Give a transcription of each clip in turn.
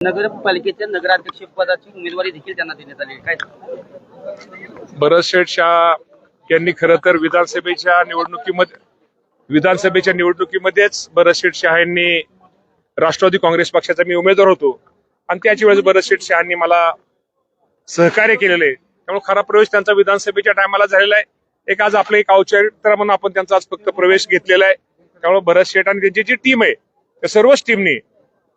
नगरपालिकेच्या नगराध्यक्ष पदाची उमेदवारी देखील त्यांना देण्यात आली काय? भरत शेठ शाह यांनी खर तर विधानसभेच्या निवडणुकीमध्ये विधानसभेच्या निवडणुकीमध्येच भरत शेठ शाह यांनी राष्ट्रवादी काँग्रेस पक्षाचा मी उमेदवार होतो. आणि त्याच वेळेस भरत शेठ शहानी मला सहकार्य केलेलं आहे. त्यामुळे खरा प्रवेश त्यांचा विधानसभेच्या टायमाला झालेला आहे. एक आज आपलं एक औचित्य म्हणून आपण त्यांचा आज फक्त प्रवेश घेतलेला आहे. त्यामुळे भरत शेठ आणि त्यांची जी टीम आहे त्या सर्वच टीमनी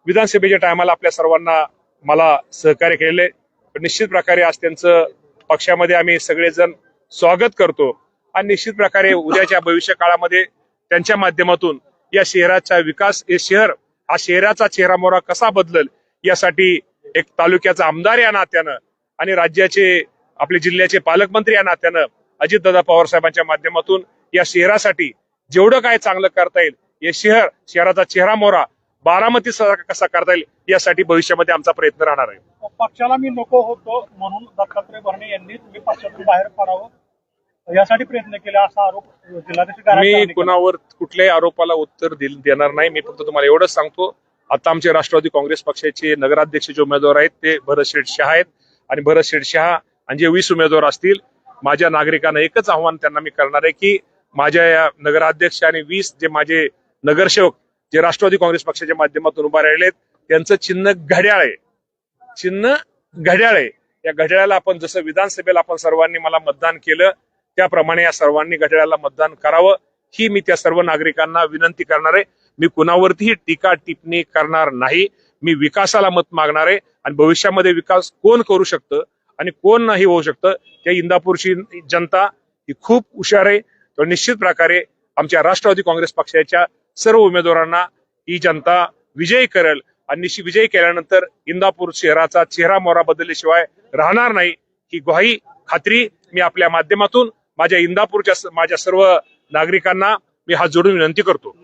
विधानसभेच्या टायमाला आपल्या सर्वांना मला सहकार्य केलेले निश्चित प्रकारे आज त्यांचं पक्षामध्ये आम्ही सगळेजण स्वागत करतो. आणि निश्चित प्रकारे उद्याच्या भविष्य काळामध्ये त्यांच्या माध्यमातून या शहराचा विकास हे शहर हा शहराचा चेहरा मोहरा कसा बदलल यासाठी एक तालुक्याचा आमदार या नात्यानं आणि राज्याचे आपले जिल्ह्याचे पालकमंत्री या नात्यानं अजितदादा पवार साहेबांच्या माध्यमातून या शहरासाठी जेवढं काय चांगलं करता येईल हे शहर शहराचा चेहरा मोहरा बारामती कसा करता येईल यासाठी भविष्यामध्ये आमचा प्रयत्न राहणार आहे. पक्षाला मी नको होतो म्हणून दत्तात्रय भरणे यांनी तुम्ही पक्षातून बाहेर पडावं. यासाठी प्रयत्न केले असा आरोप यांनी मी. कुणावर कुठल्याही आरोपाला उत्तर देणार नाही. मी फक्त तुम्हाला एवढंच सांगतो आता आमचे राष्ट्रवादी काँग्रेस पक्षाचे नगराध्यक्ष जे उमेदवार आहेत ते भरत शेठ शहा आहेत. आणि भरत शेठ शहा आणि जे वीस उमेदवार असतील माझ्या नागरिकांना एकच आव्हान त्यांना मी करणार आहे की माझ्या या नगराध्यक्ष आणि वीस जे माझे नगरसेवक जे राष्ट्रवादी काँग्रेस पक्षाच्या माध्यमातून उभा राहिलेत त्यांचं चिन्ह घड्याळ आहे. चिन्ह घड्याळ आहे. या घड्याळाला आपण जसं विधानसभेला आपण सर्वांनी मला मतदान केलं त्याप्रमाणे या सर्वांनी घड्याळाला मतदान करावं. ही मी त्या सर्व नागरिकांना विनंती करणार आहे. मी कुणावरतीही टीका टिप्पणी करणार नाही. मी विकासाला मत मागणार आहे. आणि भविष्यामध्ये विकास कोण करू शकतं आणि कोण नाही होऊ शकतं त्या इंदापूरची जनता ही खूप हुशार आहे. तर निश्चित प्रकारे आमच्या राष्ट्रवादी काँग्रेस पक्षाच्या सर्व उमेदवारांना ही जनता विजयी करेल. आणि निश्चित विजयी केल्यानंतर इंदापूर शहराचा चेहरा मोहरा बदलल्याशिवाय राहणार नाही ही ग्वाही खात्री मी आपल्या माध्यमातून माझ्या इंदापूरच्या माझ्या सर्व नागरिकांना मी हात जोडून विनंती करतो.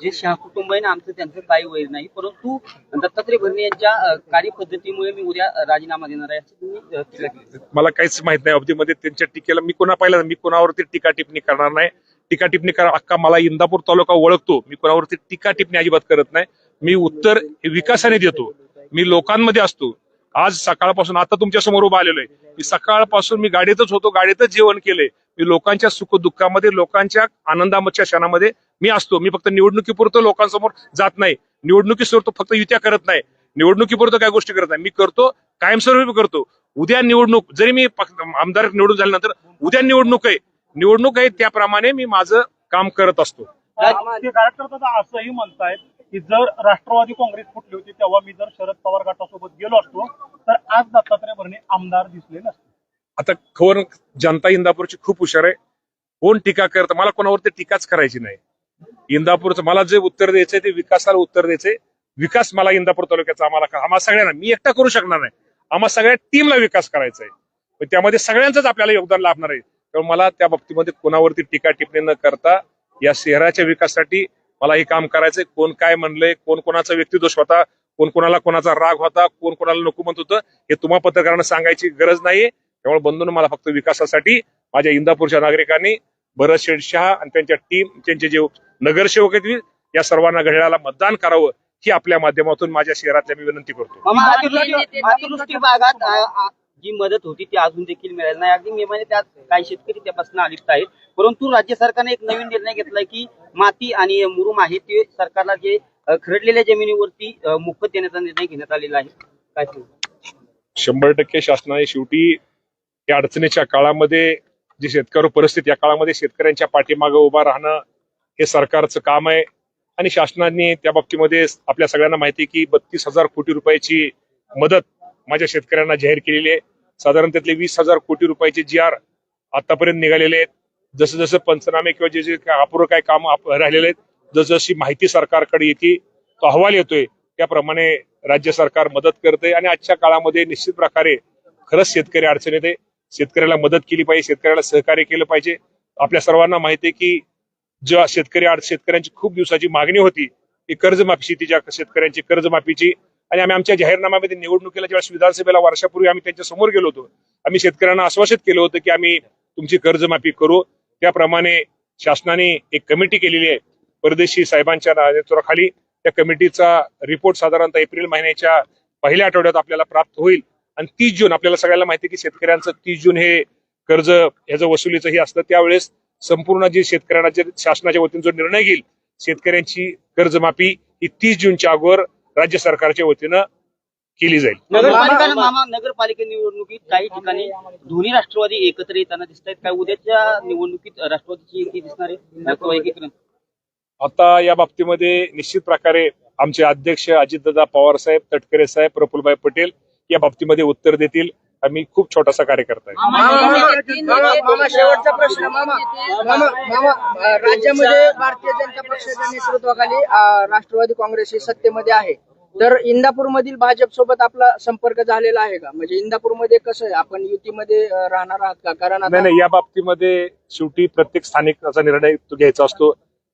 जे शाह कुटुंब आहे ना आमचं त्यांचं काही वैर नाही. परंतु दत्तात्रय भरणे यांच्या कार्यपद्धतीमुळे मी उद्या राजीनामा देणार आहे असं तुम्ही मला काहीच माहीत नाही अवधीमध्ये त्यांच्या टीकेला मी कोणा पाहिलं मी कोणावरती टीका टिप्पणी करणार नाही. टीका टिप्पणी करा अख्खा मला इंदापूर तालुका ओळखतो. मी कोणावरती टीका टिप्पणी अजिबात करत नाही. मी उत्तर विकासाने देतो. मी लोकांमध्ये असतो. आज सकाळपासून आता तुमच्यासमोर उभा आलेलो आहे. मी सकाळपासून मी गाडीतच होतो गाडीतच जेवण केलंय. मी लोकांच्या सुख दुःखामध्ये लोकांच्या आनंदाच्या क्षणामध्ये मी असतो. मी फक्त निवडणुकीपुरतं लोकांसमोर जात नाही. निवडणुकीसमोर फक्त युत्या करत नाही. निवडणुकीपुरतं काय गोष्टी करत नाही. मी करतो कायमस्वरूपी करतो. उद्या निवडणूक जरी मी आमदार निवडून झाल्यानंतर उद्या निवडणूक आहे. निवडणूक आहे त्याप्रमाणे मी माझं काम करत असतो. ते गायकवाड दादा असंही म्हणतायत की जर राष्ट्रवादी काँग्रेस फुटली होती तेव्हा मी जर शरद पवार गटासोबत गेलो असतो तर आज दत्तात्रय भरणे आमदार दिसले नसते. आता खबर जनता इंदापूरची खूप हुशार आहे. कोण टीका करत? मला कोणावरती टीकाच करायची नाही. इंदापूरचं मला जे उत्तर द्यायचंय ते विकासाला उत्तर द्यायचंय. विकास मला इंदापूर तालुक्याचा आम्हाला आम्हाला सगळ्यांना मी एकटा करू शकणार नाही. आम्हाला सगळ्या टीमला विकास करायचा आहे त्यामध्ये सगळ्यांचंच आपल्याला योगदान लाभणार आहे. त्यामुळे मला त्या बाबतीमध्ये कोणावरती टीका टिप्पणी न करता या शहराच्या विकासासाठी मला हे काम करायचंय. कोण काय म्हणलंय कोण कोणाचा व्यक्तिदोष होता कोण कोणाला कोणाचा राग होता कोण कोणाला नको म्हणत होतं हे तुम्हा पत्रकारांना सांगायची गरज नाहीये. त्यामुळे बंधून मला फक्त विकासासाठी माझ्या इंदापूरच्या नागरिकांनी भरत शेठ शहा आणि त्यांच्या टीम त्यांचे जे नगरसेवक आहेत या सर्वांना घड्याळाला मतदान करावं ही आपल्या माध्यमातून माझ्या शहरातल्या मी विनंती करतो. भागात जी मदत होती ती अजून देखील मिळाली नाही. अगदी नियमाने त्यात काही शेतकरी त्यापासून अलिप्त आहेत. परंतु राज्य सरकारने एक नवीन निर्णय घेतलाय की माती आणि मुरुम आहे ते सरकारला जे खरडलेल्या जमिनीवरती मोफत देण्याचा निर्णय घेण्यात आलेला आहे. काय? शंभर टक्के शासनाने शेवटी या अडचणीच्या काळामध्ये जी शेतकरी परिस्थिती या काळामध्ये शेतकऱ्यांच्या पाठीमागे उभा राहणं हे सरकारचं काम आहे. आणि शासनाने त्या बाबतीमध्ये आपल्या सगळ्यांना माहिती आहे की बत्तीस हजार कोटी रुपयाची मदत माझ्या शेतकऱ्यांना जाहीर केलेली आहे. साधारण त्यातले वीस हजार कोटी रुपयाचे जी आर आतापर्यंत निघालेले आहेत. जसं जसं पंचनामे किंवा जे जे काय अपुरं काय काम राहिलेले आहेत जसजशी माहिती सरकारकडे येते तो अहवाल येतोय. त्याप्रमाणे राज्य सरकार मदत करते आणि आजच्या काळामध्ये निश्चित प्रकारे खरंच शेतकरी अडचणीत आहे. शेतकऱ्याला मदत केली पाहिजे शेतकऱ्याला सहकार्य केलं पाहिजे. आपल्या सर्वांना माहिती आहे की ज्या शेतकरी अड- शेतकऱ्यांची खूप दिवसाची मागणी होती की कर्जमाफी शेतीच्या शेतकऱ्यांची कर्जमाफीची. आणि आम्ही आमच्या जाहीरनाम्यामध्ये निवडणुकीला ज्यावेळेस विधानसभेला वर्षापूर्वी आम्ही त्यांच्यासमोर गेलो होतो. आम्ही शेतकऱ्यांना आश्वासित केलं होतं की आम्ही तुमची कर्जमाफी करू. त्याप्रमाणे शासनाने एक कमिटी केलेली आहे परदेशी साहेबांच्या नेतृत्वाखाली त्या कमिटीचा रिपोर्ट साधारणतः एप्रिल महिन्याच्या पहिल्या आठवड्यात आपल्याला प्राप्त होईल. आणि तीस जून आपल्याला सगळ्याला माहिती की शेतकऱ्यांचं तीस जून हे कर्ज ह्याचं वसुलीचं हे असतं. त्यावेळेस संपूर्ण जे शेतकऱ्यांना जे शासनाच्या वतीने जो निर्णय घेईल शेतकऱ्यांची कर्जमाफी ही तीस जूनच्या अगोदर राज्य सरकारच्या वतीनं केली जाईल. नगरपालिका निवडणुकीत काही ठिकाणी दोन्ही राष्ट्रवादी एकत्र येताना दिसत आहेत काय उद्याच्या निवडणुकीत राष्ट्रवादीची दिसणार आहे? आता या बाबतीमध्ये निश्चित प्रकारे आमचे अध्यक्ष अजितदादा पवार साहेब तटकरे साहेब प्रफुल्लभाई पटेल या बाबतीमध्ये उत्तर देतील आम्ही खूप छोटासा कार्यकर्ता आहे मामा मामा, शेवटचा प्रश्न मामा मामा मामा अं, राज्यामध्ये भारतीय जनता पक्षाच्या नेतृत्वाखाली राष्ट्रवादी काँग्रेस ही सत्तेमध्ये आहे तर इंदापूर मधील भाजप सोबत आपला संपर्क झालेला आहे का म्हणजे इंदापूरमध्ये कसं आहे आपण युतीमध्ये राहणार आहात का कारण नाही आता नाही या बाबतीमध्ये शेवटी प्रत्येक स्थानिकाचा निर्णय तो घ्यायचा असतो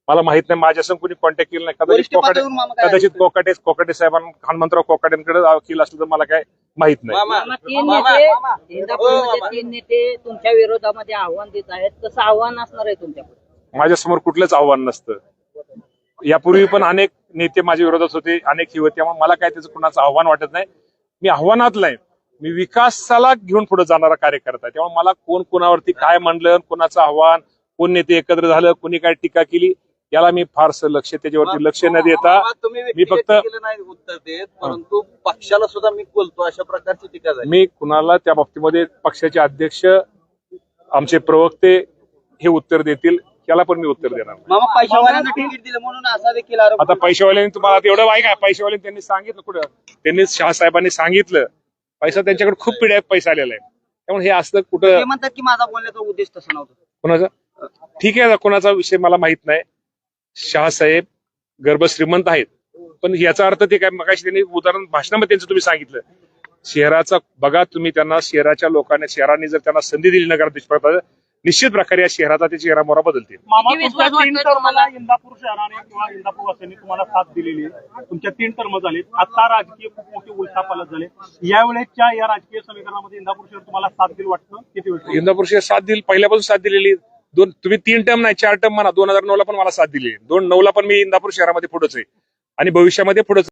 मला माहीत नाही माझ्या कोणी कॉन्टॅक्ट केला नाही. कदाचित कोकाटे कदाचित? कोकाटे कोकाटे साहेबांना हनुमंतराव कोकाटेंकडे वकील असलं तर मला काय माहीत नाही. मामा, तीन नेते इंदापूरमध्ये तीन नेते तुमच्या विरोधामध्ये आव्हान देत आहेत. कसं आव्हान असणार आहे तुमच्याकडे? माझ्यासमोर कुठलंच आव्हान नसतं. यापूर्वी पण अनेक नेते माझ्या विरोधात होते अनेक ही होते मला काय त्याचं कुणाचं आव्हान वाटत नाही. मी आव्हानातला आहे मी विकासाला घेऊन पुढे जाणारा कार्यकर्ता त्यामुळे मला कोण कोणावरती काय म्हणलं कोणाचं आव्हान कोण नेते एकत्र झालं कोणी काय टीका केली याला मी फारसं लक्ष त्याच्यावरती लक्ष न देता मी फक्त- उत्तर देत परंतु पक्षाला सुद्धा मी बोलतो अशा प्रकारची टीका झाली. मी कुणाला त्या बाबतीमध्ये पक्षाचे अध्यक्ष आमचे प्रवक्ते हे उत्तर देतील त्याला पण मी उत्तर देणार आता पैशावाल्यांनी तुम्हाला एवढं आहे का? पैशावाल्यांनी त्यांनी सांगितलं कुठं? त्यांनी शहासाहेबांनी सांगितलं. पैसा त्यांच्याकडे खूप पिढ्या पैसा आलेला आहे. त्यामुळे हे असलं कुठं? म्हणतात की माझा बोलण्याचा उद्देश तसा नव्हता. कोणाचा? ठीक आहे कोणाचा विषय मला माहीत नाही. शहासाहेब गर्भ श्रीमंत आहेत. पण याचा अर्थ ते काय मगाशी त्यांनी उदाहरण भाषणामध्ये त्यांचं तुम्ही सांगितलं. शहराचा बघा तुम्ही त्यांना शहराच्या लोकांनी शहरांनी जर त्यांना संधी दिली नगराध्यक्ष पदाला, निश्चित प्रकारे या शहराचा ते चेहरा मोरा बदलतील. तीन टर्मला इंदापूर शहराने किंवा इंदापूर वासियांनी तुम्हाला साथ दिलेली आहे. तुमच्या तीन टर्म झालीत आता राजकीय खूप मोठी उलथापालट झाले यावेळेसच्या या राजकीय समीकरणामध्ये इंदापूर शहर तुम्हाला साथ दिल वाटतं? किती वेळ? इंदापूर शहर साथ दिली पहिल्यापासून साथ दिलेली दोन तुम्ही तीन टर्म नाही चार टर्म म्हणा. दोन हजार नऊ ला पण मला साथ दिली दोन नऊ ला पण मी इंदापूर शहरामध्ये पुढेच आहे. आणि भविष्यामध्ये पुढेच